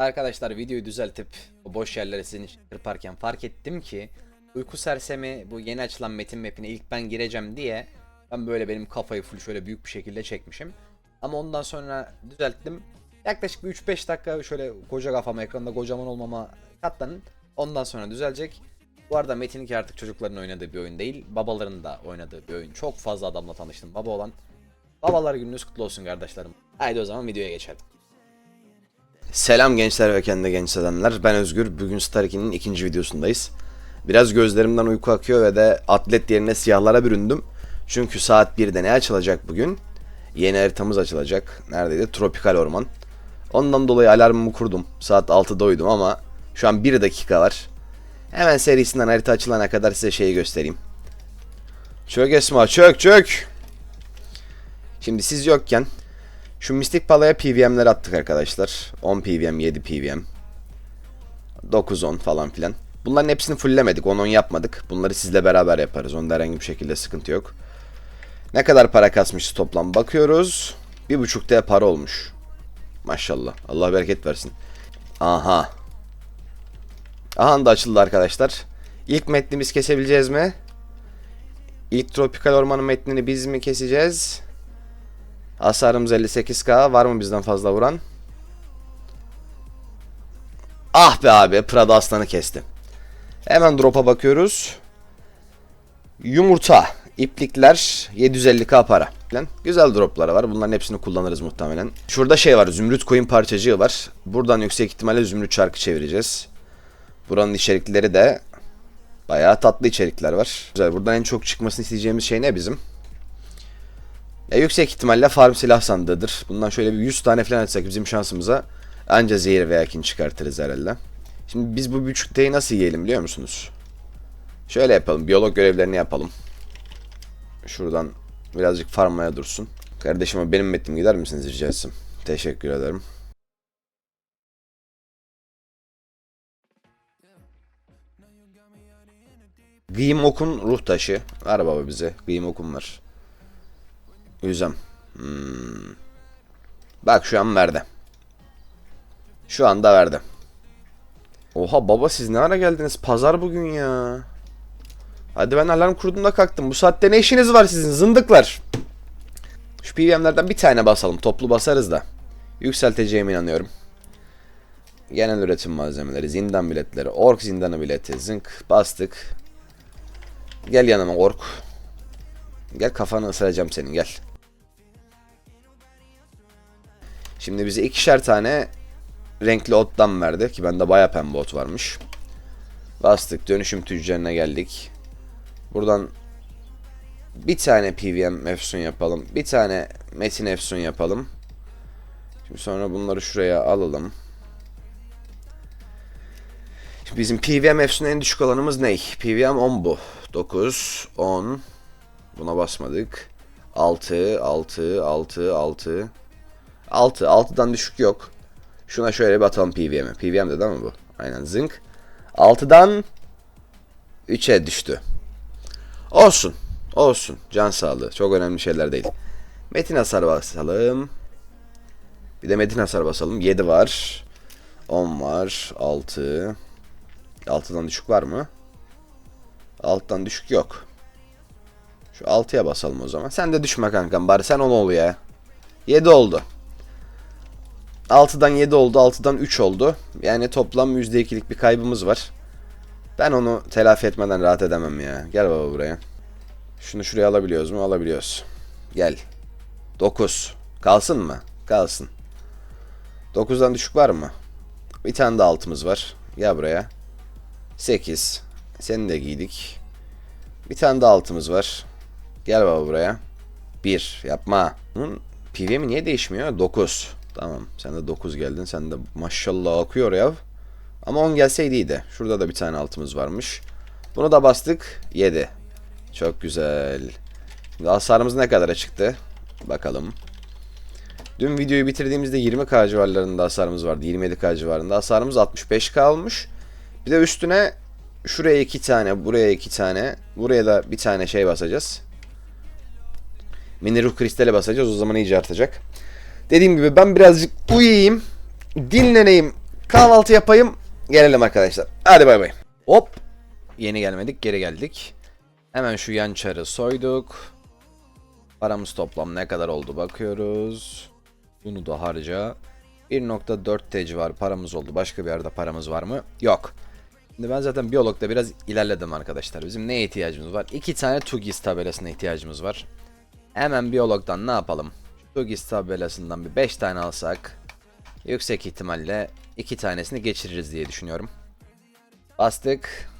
Arkadaşlar videoyu düzeltip o boş yerleri sizin kırparken fark ettim ki uyku sersemi bu yeni açılan metin mapine ilk ben gireceğim diye ben böyle benim kafayı full şöyle büyük bir şekilde çekmişim. Ama ondan sonra düzelttim. Yaklaşık bir 3-5 dakika şöyle koca kafama ekranda kocaman olmama katlanın. Ondan sonra düzelecek. Bu arada Metin 2 artık çocukların oynadığı bir oyun değil. Babaların da oynadığı bir oyun. Çok fazla adamla tanıştım baba olan. Babalar gününüz kutlu olsun kardeşlerim. Haydi o zaman videoya geçelim. Selam gençler ve kendi genç sevenler. Ben Özgür. Bugün Star 2'nin ikinci videosundayız. Biraz gözlerimden uyku akıyor ve de atlet yerine siyahlara büründüm. Çünkü saat 1'de ne açılacak bugün? Yeni haritamız açılacak. Neredeydi? Tropikal Orman. Ondan dolayı alarmımı kurdum. Saat 6'da uyudum ama şu an 1 dakika var. Hemen serisinden harita açılana kadar size şeyi göstereyim. Çök Esma çök çök. Şimdi siz yokken şu Mistik Pala'ya PVM'ler attık arkadaşlar. 10 PVM, 7 PVM. 9-10 falan filan. Bunların hepsini fulllemedik. 10-10 yapmadık. Bunları sizle beraber yaparız. Onda herhangi bir şekilde sıkıntı yok. Ne kadar para kasmışız toplam bakıyoruz. 1.5 T para olmuş. Maşallah. Allah bereket versin. Aha. Aha da açıldı arkadaşlar. İlk metnimiz kesebileceğiz mi? İlk tropikal ormanın metnini biz mi keseceğiz? Hasarımız 58k. Var mı bizden fazla vuran? Ah be abi. Prada aslanı kesti. Hemen drop'a bakıyoruz. Yumurta. iplikler 750k para. Güzel dropları var. Bunların hepsini kullanırız muhtemelen. Şurada şey var. Zümrüt koyun parçacığı var. Buradan yüksek ihtimalle zümrüt çarkı çevireceğiz. Buranın içerikleri de bayağı tatlı içerikler var. Güzel. Buradan en çok çıkmasını isteyeceğimiz şey ne bizim? Ya yüksek ihtimalle farm silah sandığıdır. Bundan şöyle bir 100 tane falan açsak bizim şansımıza anca zehir veya kin çıkartırız herhalde. Şimdi biz bu buçuk T'yi nasıl yiyelim biliyor musunuz? Şöyle yapalım. Biyolog görevlerini yapalım. Şuradan birazcık farmaya dursun. Kardeşime benim metnim gider misiniz rica etsem? Teşekkür ederim. Gıyım okun ruh taşı. Ver baba bize. Gıyım okun var. Üzem. Hmm. Bak şu an verdi. Şu anda verdi. Oha baba siz ne ara geldiniz? Pazar bugün ya. Hadi ben alarm kurduğumda kalktım. Bu saatte ne işiniz var sizin zındıklar? Şu PVM'lerden bir tane basalım. Toplu basarız da. Yükselteceğime inanıyorum. Genel üretim malzemeleri, zindan biletleri, ork zindanı bileti, zınk bastık. Gel yanıma ork. Gel kafanı ısıracağım senin gel. Şimdi bize ikişer tane renkli ottan verdi ki bende baya pembe ot varmış. Bastık dönüşüm tüccarına geldik. Buradan bir tane PVM efsun yapalım. Bir tane metin efsun yapalım. Şimdi sonra bunları şuraya alalım. Şimdi bizim PVM efsun en düşük olanımız ne? PVM 10 bu. 9, 10. Buna basmadık. 6, 6, 6, 6. 6. 6'dan düşük yok. Şuna şöyle bir atalım PVM'e. PVM de değil mi bu? Aynen zınk. 6'dan 3'e düştü. Olsun. Olsun. Can sağlığı. Çok önemli şeyler değil. Metin hasar basalım. Bir de metin hasar basalım. 7 var. 10 var. 6. 6'dan düşük var mı? Alttan düşük yok. Şu 6'ya basalım o zaman. Sen de düşme kankam. Bari sen 10 ol ya. 7 oldu. 6'dan 7 oldu. 6'dan 3 oldu. Yani toplam %2'lik bir kaybımız var. Ben onu telafi etmeden rahat edemem ya. Gel baba buraya. Şunu şuraya alabiliyoruz mu? Alabiliyoruz. Gel. 9. Kalsın mı? Kalsın. 9'dan düşük var mı? Bir tane de altımız var. Gel buraya. 8. Seni de giydik. Bir tane de altımız var. Gel baba buraya. 1. Yapma. Bunun PVM'i niye değişmiyor? 9. Tamam. Sen de 9 geldin. Sen de maşallah akıyor ya. Ama 10 gelseydi iyiydi. Şurada da bir tane altımız varmış. Bunu da bastık. 7. Çok güzel. Şimdi hasarımız ne kadara çıktı? Bakalım. Dün videoyu bitirdiğimizde 20k civarlarında hasarımız vardı. 27k civarında. Hasarımız 65k olmuş. Bir de üstüne şuraya iki tane, buraya iki tane, buraya da bir tane şey basacağız. Mini ruh kristali basacağız. O zaman iyice artacak. Dediğim gibi ben birazcık uyuyayım. Dinleneyim. Kahvaltı yapayım. Gelelim arkadaşlar. Hadi bay bay. Hop. Yeni gelmedik geri geldik. Hemen şu yan çarı soyduk. Paramız toplam ne kadar oldu bakıyoruz. Bunu da harca. 1.4 T civarı paramız oldu. Başka bir yerde paramız var mı? Yok. Şimdi ben zaten biyologda biraz ilerledim arkadaşlar. Bizim neye ihtiyacımız var? İki tane Tugis tabelasına ihtiyacımız var. Hemen biyologdan ne yapalım? Tugis tabelasından bir 5 tane alsak yüksek ihtimalle iki tanesini geçiririz diye düşünüyorum. Bastık.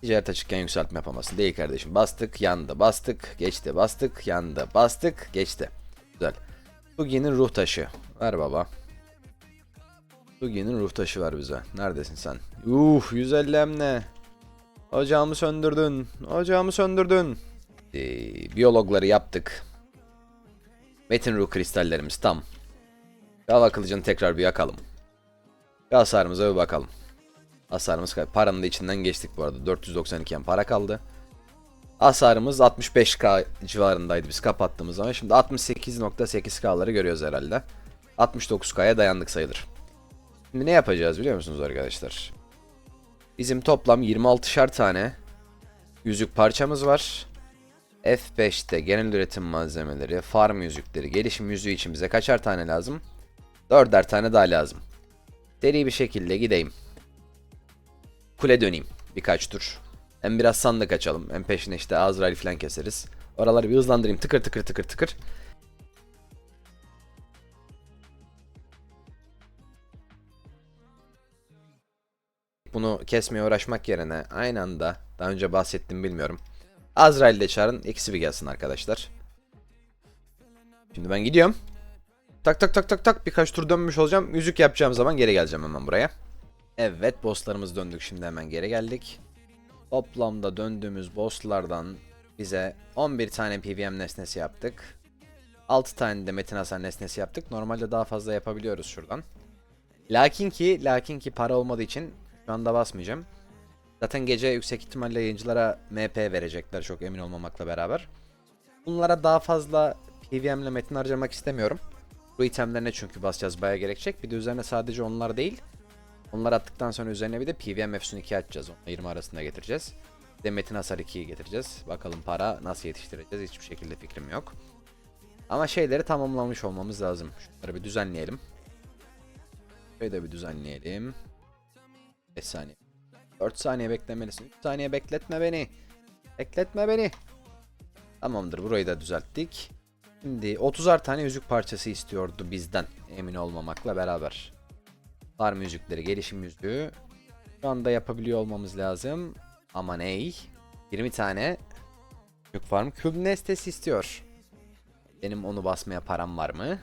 Ticaret açıkken yükseltme yapamasın. Değil kardeşim. Bastık, yandı. Bastık, geçti. Bastık, yandı. Bastık, geçti. Güzel. Tugi'nin ruh taşı. Ver baba. Tugi'nin ruh taşı ver bize. Neredesin sen? Uh 150 hem ne? Ocağımı söndürdün. Ocağımı söndürdün. Ee, biyologları yaptık. Metin ruh kristallerimiz tam. Gava kılıcını tekrar bir yakalım. Hasarımıza bir bakalım. Hasarımız kaç? Paranın da içinden geçtik bu arada. 492 yen para kaldı. Hasarımız 65k civarındaydı biz kapattığımız zaman. Şimdi 68.8k'ları görüyoruz herhalde. 69k'ya dayandık sayılır. Şimdi ne yapacağız biliyor musunuz arkadaşlar? Bizim toplam 26'şar tane yüzük parçamız var. F5'te genel üretim malzemeleri, farm yüzükleri, gelişim yüzüğü için bize kaçar tane lazım? 4'er tane daha lazım. Seri bir şekilde gideyim. Kule döneyim birkaç tur. Hem biraz sandık açalım. Hem peşine işte Azrail falan keseriz. Oraları bir hızlandırayım. Tıkır tıkır tıkır tıkır. Bunu kesmeye uğraşmak yerine aynı anda daha önce bahsettim bilmiyorum. Azrail'i de çağırın. ikisi bir gelsin arkadaşlar. Şimdi ben gidiyorum. Tak tak tak tak tak birkaç tur dönmüş olacağım. Müzik yapacağım zaman geri geleceğim hemen buraya. Evet bosslarımız döndük şimdi hemen geri geldik. Toplamda döndüğümüz bosslardan bize 11 tane PVM nesnesi yaptık. 6 tane de Metin Hasan nesnesi yaptık. Normalde daha fazla yapabiliyoruz şuradan. Lakin ki, lakin ki para olmadığı için şu anda basmayacağım. Zaten gece yüksek ihtimalle yayıncılara MP verecekler çok emin olmamakla beraber. Bunlara daha fazla PVM ile metin harcamak istemiyorum. Bu itemlerine çünkü basacağız baya gerekecek. Bir de üzerine sadece onlar değil. Onlar attıktan sonra üzerine bir de PVM Efsun 2 açacağız. Onu 20 arasında getireceğiz. Bir de Metin Hasar 2'yi getireceğiz. Bakalım para nasıl yetiştireceğiz hiçbir şekilde fikrim yok. Ama şeyleri tamamlamış olmamız lazım. Şunları bir düzenleyelim. Şöyle de bir düzenleyelim. 5 saniye. 4 saniye beklemelisin. 3 saniye bekletme beni. Bekletme beni. Tamamdır burayı da düzelttik. Şimdi 30'ar tane yüzük parçası istiyordu bizden. Emin olmamakla beraber. Farm yüzükleri, gelişim yüzüğü. Şu anda yapabiliyor olmamız lazım. Ama ney? 20 tane yüzük farm küb nestesi istiyor. Benim onu basmaya param var mı?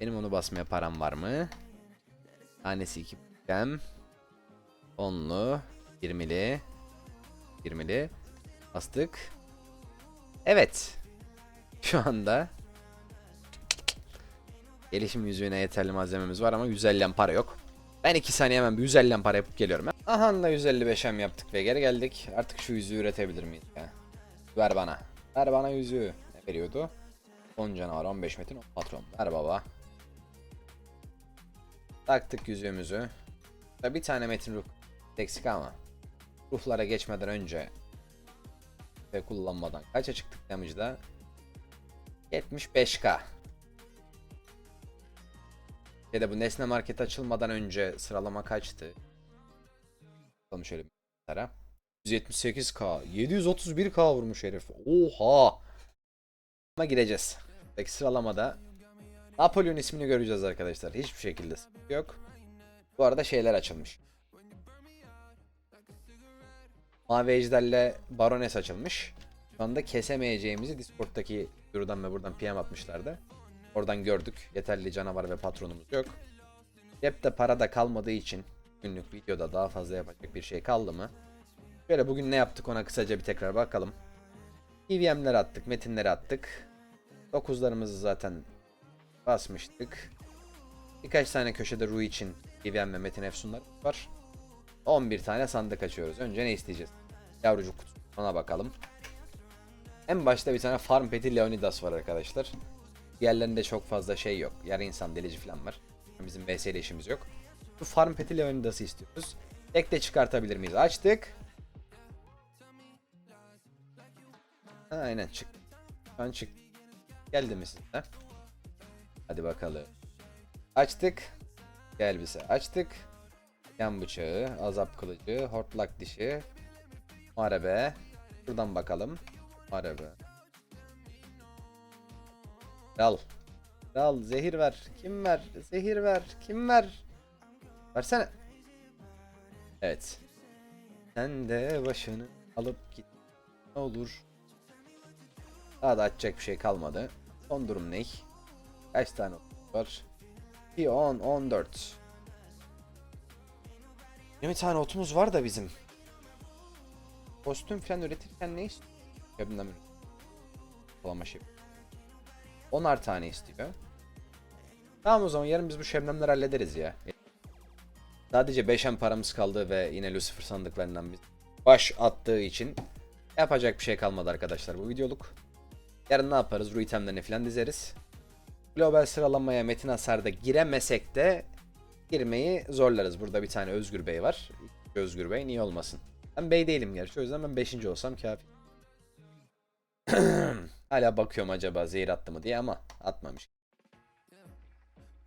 Benim onu basmaya param var mı? Tanesi 2 gem. 10'lu, 20'li, 20'li bastık. Evet. Şu anda gelişim yüzüğüne yeterli malzememiz var ama 150 para yok. Ben 2 saniye hemen bir 150 para yapıp geliyorum. Aha da 155 hem yaptık ve geri geldik. Artık şu yüzüğü üretebilir miyiz ya? Ver bana. Ver bana yüzüğü. Ne veriyordu? 10 canavar, 15 metin, 10 patron. Ver baba. Taktık yüzüğümüzü. Bir tane metin eksik ama ruhlara geçmeden önce ve kullanmadan kaça çıktık damage'da? 75k. Ya da bu nesne market açılmadan önce sıralama kaçtı? Bakalım şöyle bir tara. 178k, 731k vurmuş herif. Oha! Ama gireceğiz. Peki sıralamada Napolyon ismini göreceğiz arkadaşlar. Hiçbir şekilde yok. Bu arada şeyler açılmış. Mavi Ejder'le Barones açılmış. Şu anda kesemeyeceğimizi Discord'daki buradan ve buradan PM atmışlardı. Oradan gördük. Yeterli canavar ve patronumuz yok. Cepte para da kalmadığı için günlük videoda daha fazla yapacak bir şey kaldı mı? Şöyle bugün ne yaptık ona kısaca bir tekrar bakalım. PVM'leri attık, metinleri attık. 9'larımızı zaten basmıştık. Birkaç tane köşede Ru için PVM ve metin efsunlar var. 11 tane sandık açıyoruz. Önce ne isteyeceğiz? Yavrucuk kutusu. Ona bakalım. En başta bir tane Farm Pet'i Leonidas var arkadaşlar. Diğerlerinde çok fazla şey yok. Yarı insan delici falan var. Bizim VS ile işimiz yok. Bu farm peti Leonidas'ı istiyoruz. Tek de çıkartabilir miyiz? Açtık. Aynen çık. Şu an çık. Geldi mi size? Hadi bakalım. Açtık. Gel bize. Açtık. Yan bıçağı, azap kılıcı, hortlak dişi, muharebe. Şuradan bakalım. Muharebe. Al. Al zehir ver. Kim ver? Zehir ver. Kim ver? Versene. Evet. Sen de başını alıp git. Ne olur. Daha da açacak bir şey kalmadı. Son durum ne? Kaç tane var? 2, 10, 14. 20 tane otumuz var da bizim. Kostüm falan üretirken ne istiyor? Cebimden mi? Kullanma şey. 10'ar tane istiyor. Tamam o zaman yarın biz bu şebnemleri hallederiz ya. Sadece 5'en paramız kaldı ve yine Lucifer sandıklarından bir baş attığı için yapacak bir şey kalmadı arkadaşlar bu videoluk. Yarın ne yaparız? Ruh itemlerini falan dizeriz. Global sıralamaya Metin Hasar'da giremesek de girmeyi zorlarız. Burada bir tane Özgür Bey var. Özgür Bey niye olmasın? Ben bey değilim gerçi o yüzden ben 5. olsam kafi. Hala bakıyorum acaba zehir attı mı diye ama atmamış.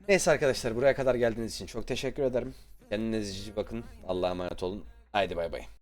Neyse arkadaşlar buraya kadar geldiğiniz için çok teşekkür ederim. Kendinize bakın. Allah'a emanet olun. Haydi bay bay.